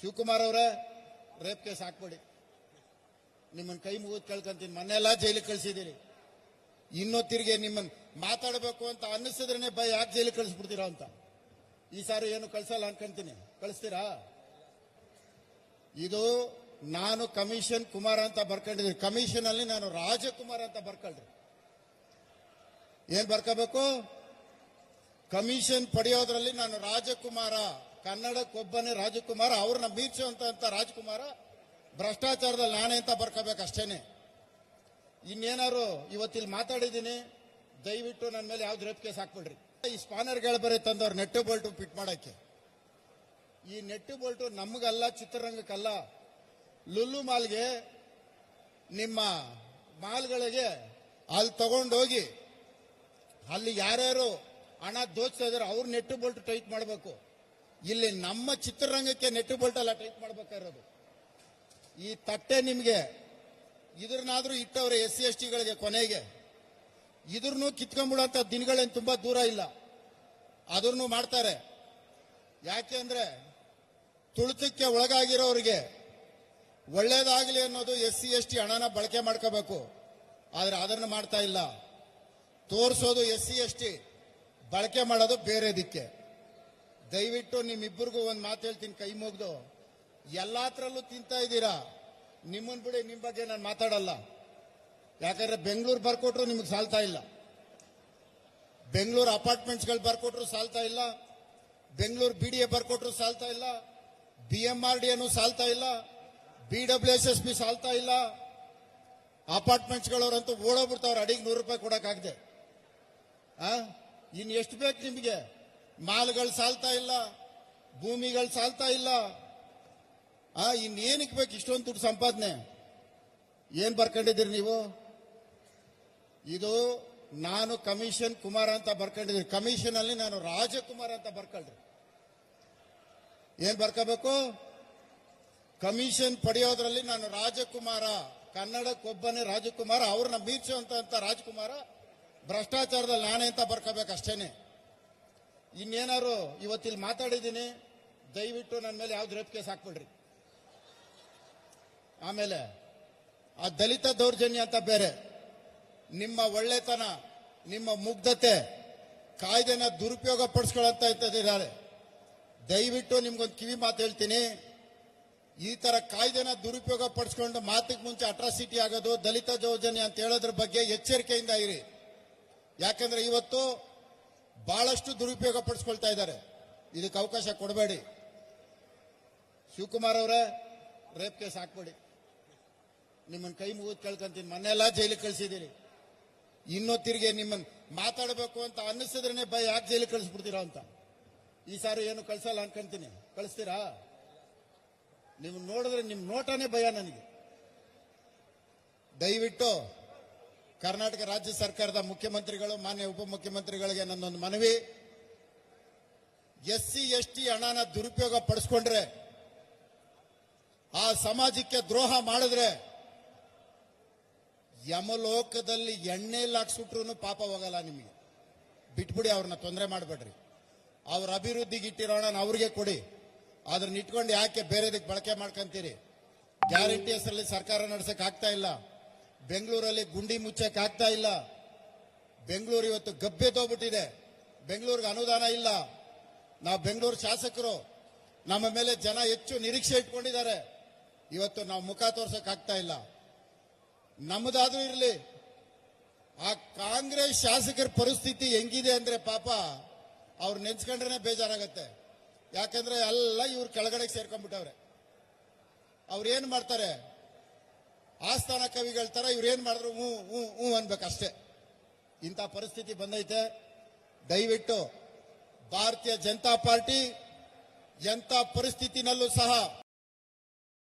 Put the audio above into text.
ಶಿವಕುಮಾರ್ ಅವರೇ rape case ಹಾಕ್ಬೇಡಿ. ನಿಮ್ಮನ್ನ ಕೈ ಮುಗಿದು ಕೇಳ್ಕೊಂತೀನಿ. ಮೊನ್ನೆಲ್ಲ ಜೈಲಿಗೆ ಕಳಿಸಿದ್ದೀರಿ ಇನ್ನೂ ತಿರುಗಿ ನಿಮ್ಮನ್ನ ಮಾತಾಡಬೇಕು ಅಂತ ಅನ್ನಿಸಿದ್ರೇನೆ ಭಯ ಯಾಕೆ ಜೈಲಿಗೆ ಕಳಿಸ್ಬಿಡ್ತೀರಾ ಅಂತ. ಈ ಸಾರಿ ಏನು ಕಳಿಸಲ್ಲ ಅನ್ಕೊಂತೀನಿ. ಕಳಿಸ್ತೀರಾ? ಇದು ನಾನು ಕಮಿಷನ್ ಕುಮಾರ್ ಅಂತ ಬರ್ಕೊಂಡಿದ್ದೀನಿ ಕಮಿಷನ್ ಅಲ್ಲಿ ನಾನು ರಾಜಕುಮಾರ್ ಅಂತ ಬರ್ಕೊಳ್ರಿ. ಏನ್ ಬರ್ಕೋಬೇಕು? ಕಮಿಷನ್ ಪಡೆಯೋದ್ರಲ್ಲಿ ನಾನು ರಾಜಕುಮಾರ. ಕನ್ನಡಕ್ಕೊಬ್ಬನೇ ರಾಜಕುಮಾರ, ಅವ್ರನ್ನ ಮೀರ್ಸುವಂತ ಅಂತ ರಾಜಕುಮಾರ, ಭ್ರಷ್ಟಾಚಾರದಲ್ಲಿ ನಾನೇ ಅಂತ ಬರ್ಕೋಬೇಕು ಅಷ್ಟೇನೆ. ಇನ್ನೇನಾರು ಇವತ್ತಿಲ್ಲಿ ಮಾತಾಡಿದ್ದೀನಿ, ದಯವಿಟ್ಟು ನನ್ನ ಮೇಲೆ ಯಾವ್ದು ರೇಪ್ ಕೇಸ್ ಹಾಕ್ಬಿಡ್ರಿ. ಈ ಸ್ಪಾನರ್ಗಳು ಬರೀ ತಂದವ್ರು ನೆಟ್ಟು ಬೋಲ್ಟು ಫಿಟ್ ಮಾಡಕ್ಕೆ. ಈ ನೆಟ್ಟು ಬೋಲ್ಟು ನಮಗಲ್ಲ, ಚಿತ್ರರಂಗಕ್ಕಲ್ಲ. ಲುಲ್ಲು ಮಾಲ್ಗೆ ನಿಮ್ಮ ಮಾಲ್ಗಳಿಗೆ ಅಲ್ಲಿ ತಗೊಂಡೋಗಿ, ಅಲ್ಲಿ ಯಾರ್ಯಾರು ಹಣ ದೋಚ್ತಾ ಇದಾರೆ, ಅವ್ರು ನೆಟ್ಟು ಬೋಲ್ಟ್ ಟೈಟ್ ಮಾಡಬೇಕು. ಇಲ್ಲಿ ನಮ್ಮ ಚಿತ್ರರಂಗಕ್ಕೆ ನೆಟ್ಟು ಬೋಲ್ಟಲ್ಲ ಟ್ರೀಟ್ ಮಾಡ್ಬೇಕಾಗಿರೋದು ಈ ತಟ್ಟೆ ನಿಮಗೆ, ಇದ್ರನ್ನಾದ್ರೂ ಇಟ್ಟವ್ರೆ ಎಸ್ ಸಿ ಎಸ್ ಟಿಗಳಿಗೆ ಕೊನೆಗೆ. ಇದ್ರನ್ನೂ ಕಿತ್ಕೊಂಡ್ಬಿಡೋಂಥ ದಿನಗಳೇನು ತುಂಬಾ ದೂರ ಇಲ್ಲ. ಅದನ್ನು ಮಾಡ್ತಾರೆ. ಯಾಕೆ ಅಂದ್ರೆ ತುಳಿತಕ್ಕೆ ಒಳಗಾಗಿರೋರಿಗೆ ಒಳ್ಳೇದಾಗಲಿ ಅನ್ನೋದು ಎಸ್ ಸಿ ಎಸ್ ಟಿ ಹಣನ ಬಳಕೆ ಮಾಡ್ಕೋಬೇಕು. ಆದ್ರೆ ಅದನ್ನು ಮಾಡ್ತಾ ಇಲ್ಲ. ತೋರಿಸೋದು ಎಸ್ ಸಿ ಎಸ್ ಟಿ, ಬಳಕೆ ಮಾಡೋದು ಬೇರೆ ದಿಕ್ಕೆ. ದಯವಿಟ್ಟು ನಿಮ್ಮಿಬ್ಬರಿಗೂ ಒಂದು ಮಾತು ಹೇಳ್ತೀನಿ ಕೈ ಮುಗ್ದು. ಎಲ್ಲಾತ್ರಲ್ಲೂ ತಿಂತಾ ಇದ್ದೀರಾ? ನಿಮ್ಮನ್ ಬಿಡಿ ನಿಮ್ಮ ಬಗ್ಗೆ ನಾನು ಮಾತಾಡಲ್ಲ. ಯಾಕಂದ್ರೆ ಬೆಂಗಳೂರು ಬರ್ಕೊಟ್ರು ನಿಮಗೆ ಸಾಲ್ತಾ ಇಲ್ಲ. ಬೆಂಗಳೂರು ಅಪಾರ್ಟ್ಮೆಂಟ್ಸ್ಗಳು ಬರ್ಕೊಟ್ರು ಸಾಲ್ತಾ ಇಲ್ಲ. ಬೆಂಗಳೂರು ಬಿ ಡಿ ಎ ಬರ್ಕೊಟ್ರು ಸಾಲ್ತಾ ಇಲ್ಲ. ಬಿ ಎಂ ಆರ್ ಡಿ ಅನ್ನು ಸಾಲ್ತಾ ಇಲ್ಲ. B W S S B ಸಾಲ್ತಾ ಇಲ್ಲ. ಅಪಾರ್ಟ್ಮೆಂಟ್ಸ್ಗಳವರಂತೂ ಓಡೋಗ್ಬಿಡ್ತಾವ್ರ. ಅಡಿಗೆ ನೂರು ರೂಪಾಯಿ ಕೊಡೋಕ್ಕಾಗದೆ. ಇನ್ನು ಎಷ್ಟು ಬೇಕು ನಿಮಗೆ? ಮಾಲ್ಗಳು ಸಾಲ್ತಾ ಇಲ್ಲ, ಭೂಮಿಗಳು ಸಾಲ್ತಾ ಇಲ್ಲ. ಆ, ಇನ್ನೇನಕ್ಕೆ ಬೇಕು ಇಷ್ಟೊಂದು ದುಡ್ಡು ಸಂಪಾದನೆ? ಏನ್ ಬರ್ಕೊಂಡಿದ್ದೀರಿ ನೀವು? ಇದು ನಾನು ಕಮಿಷನ್ ಕುಮಾರ್ ಅಂತ ಬರ್ಕೊಂಡಿದ್ದೀನಿ. ಕಮಿಷನ್ ಅಲ್ಲಿ ನಾನು ರಾಜಕುಮಾರ್ ಅಂತ ಬರ್ಕೊಳ್ರಿ. ಏನ್ ಬರ್ಕೋಬೇಕು? ಕಮಿಷನ್ ಪಡೆಯೋದ್ರಲ್ಲಿ ನಾನು ರಾಜಕುಮಾರ ಕನ್ನಡಕ್ಕೊಬ್ಬನೇ ರಾಜಕುಮಾರ, ಅವ್ರನ್ನ ಮೀರ್ಸುವಂತ ಅಂತ ರಾಜಕುಮಾರ ಭ್ರಷ್ಟಾಚಾರದಲ್ಲಿ ನಾನೇ ಅಂತ ಬರ್ಕೋಬೇಕು ಅಷ್ಟೇನೆ. ಇನ್ನೇನಾರು ಇವತ್ತಿಲ್ಲಿ ಮಾತಾಡಿದ್ದೀನಿ, ದಯವಿಟ್ಟು ನನ್ನ ಮೇಲೆ ಯಾವ್ದು ರೇಪ್ ಕೇಸ್ ಹಾಕ್ಬಿಡ್ರಿ. ಆಮೇಲೆ, ಆ ದಲಿತ ದೌರ್ಜನ್ಯ ಅಂತ ಬೇರೆ. ನಿಮ್ಮ ಒಳ್ಳೆತನ, ನಿಮ್ಮ ಮುಗ್ಧತೆ, ಕಾಯ್ದೆನ ದುರುಪಯೋಗ ಪಡಿಸ್ಕೊಳ್ಳಂತ ಇದ್ದಾರೆ ದಯವಿಟ್ಟು ನಿಮ್ಗೊಂದು ಕಿವಿ ಮಾತು ಹೇಳ್ತೀನಿ. ಈ ತರ ಕಾಯ್ದೆನ ದುರುಪಯೋಗ ಪಡಿಸ್ಕೊಂಡು ಮಾತಿಗೆ ಮುಂಚೆ ಅಟ್ರಾಸಿಟಿ ಆಗೋದು, ದಲಿತ ದೌರ್ಜನ್ಯ ಅಂತ ಹೇಳೋದ್ರ ಬಗ್ಗೆ ಎಚ್ಚರಿಕೆಯಿಂದ ಇರಿ. ಯಾಕಂದ್ರೆ ಇವತ್ತು ಬಹಳಷ್ಟು ದುರುಪಯೋಗ ಪಡಿಸ್ಕೊಳ್ತಾ ಇದ್ದಾರೆ. ಇದಕ್ಕೆ ಅವಕಾಶ ಕೊಡಬೇಡಿ. ಶಿವಕುಮಾರ್ ಅವರೇ, ರೇಪ್ ಕೇಸ್ ಹಾಕ್ಬೇಡಿ. ನಿಮ್ಮನ್ನು ಕೈ ಮುಗಿದು ಕೇಳ್ಕೊಂತೀನಿ. ಮೊನ್ನೆಲ್ಲ ಜೈಲಿಗೆ ಕಳಿಸಿದ್ದೀರಿ ಇನ್ನೂ ತಿರುಗಿ ನಿಮ್ಮನ್ನ ಮಾತಾಡಬೇಕು ಅಂತ ಅನ್ನಿಸಿದ್ರೆ ಭಯ ಯಾಕೆ ಜೈಲಿಗೆ ಕಳಿಸ್ಬಿಡ್ತೀರಾ ಅಂತ? ಈ ಸಾರಿ ಏನು ಕಳ್ಸಲ್ಲ ಅನ್ಕೊಂತೀನಿ. ಕಳಿಸ್ತೀರಾ? ನೀವು ನೋಡಿದ್ರೆ ನಿಮ್ಮ ನೋಟನೇ ಭಯ ನನಗೆ. ದಯವಿಟ್ಟು ಕರ್ನಾಟಕ ರಾಜ್ಯ ಸರ್ಕಾರದ ಮುಖ್ಯಮಂತ್ರಿಗಳು, ಮಾನ್ಯ ಉಪಮುಖ್ಯಮಂತ್ರಿಗಳಿಗೆ ನನ್ನೊಂದು ಮನವಿ. ಎಸ್ ಸಿ ಎಸ್ ಟಿ ಹಣನ ದುರುಪಯೋಗ ಪಡಿಸ್ಕೊಂಡ್ರೆ, ಆ ಸಮಾಜಕ್ಕೆ ದ್ರೋಹ ಮಾಡಿದ್ರೆ, ಯಮಲೋಕದಲ್ಲಿ ಎಣ್ಣೆ ಹಾಕ್ಸ್ಬಿಟ್ರು ಪಾಪ ಹೋಗಲ್ಲ ನಿಮಗೆ. ಬಿಟ್ಬಿಡಿ ಅವ್ರನ್ನ ತೊಂದರೆ ಮಾಡಬೇಡ್ರಿ. ಅವ್ರ ಅಭಿವೃದ್ಧಿಗೆ ಇಟ್ಟಿರೋ ಹಣ ಅವ್ರಿಗೆ ಕೊಡಿ. ಅದನ್ನ ಇಟ್ಕೊಂಡು ಯಾಕೆ ಬೇರೆದಕ್ಕೆ ಬಳಕೆ ಮಾಡ್ಕೊಂತೀರಿ? ಗ್ಯಾರಂಟಿ ಹೆಸರಲ್ಲಿ ಸರ್ಕಾರ ನಡೆಸಕ್ ಆಗ್ತಾ ಇಲ್ಲ. ಬೆಂಗಳೂರಲ್ಲಿ ಗುಂಡಿ ಮುಚ್ಚಕ್ಕೆ ಆಗ್ತಾ ಇಲ್ಲ. ಬೆಂಗಳೂರು ಇವತ್ತು ಗಬ್ಬೆ ತೋಗ್ಬಿಟ್ಟಿದೆ. ಬೆಂಗಳೂರಿಗೆ ಅನುದಾನ ಇಲ್ಲ. ನಾವು ಬೆಂಗಳೂರು ಶಾಸಕರು, ನಮ್ಮ ಮೇಲೆ ಜನ ಹೆಚ್ಚು ನಿರೀಕ್ಷೆ ಇಟ್ಕೊಂಡಿದ್ದಾರೆ. ಇವತ್ತು ನಾವು ಮುಖ ತೋರ್ಸಕ್ ಆಗ್ತಾ ಇಲ್ಲ. ನಮ್ಮದಾದ್ರೂ ಇರಲಿ. ಆ ಕಾಂಗ್ರೆಸ್ ಶಾಸಕರ ಪರಿಸ್ಥಿತಿ ಹೆಂಗಿದೆ ಅಂದ್ರೆ ಪಾಪ ಅವ್ರು ನೆನ್ಸ್ಕೊಂಡ್ರೆ ಬೇಜಾರಾಗತ್ತೆ. ಯಾಕಂದ್ರೆ ಎಲ್ಲ ಇವ್ರು ಕೆಳಗಡೆ ಸೇರ್ಕೊಂಡ್ಬಿಟ್ಟವ್ರೆ. ಅವ್ರು ಏನ್ ಮಾಡ್ತಾರೆ? ಆಸ್ಥಾನ ಕವಿಗಳ ತರ ಇವ್ರು ಏನ್ ಮಾಡಿದ್ರು? ಹ್ಞೂ ಹ್ಞೂ ಹ್ಞೂ ಅನ್ಬೇಕಷ್ಟೇ. ಇಂಥ ಪರಿಸ್ಥಿತಿ ಬಂದೈತೆ. ದಯವಿಟ್ಟು ಭಾರತೀಯ ಜನತಾ ಪಾರ್ಟಿ ಎಂಥ ಪರಿಸ್ಥಿತಿನಲ್ಲೂ ಸಹ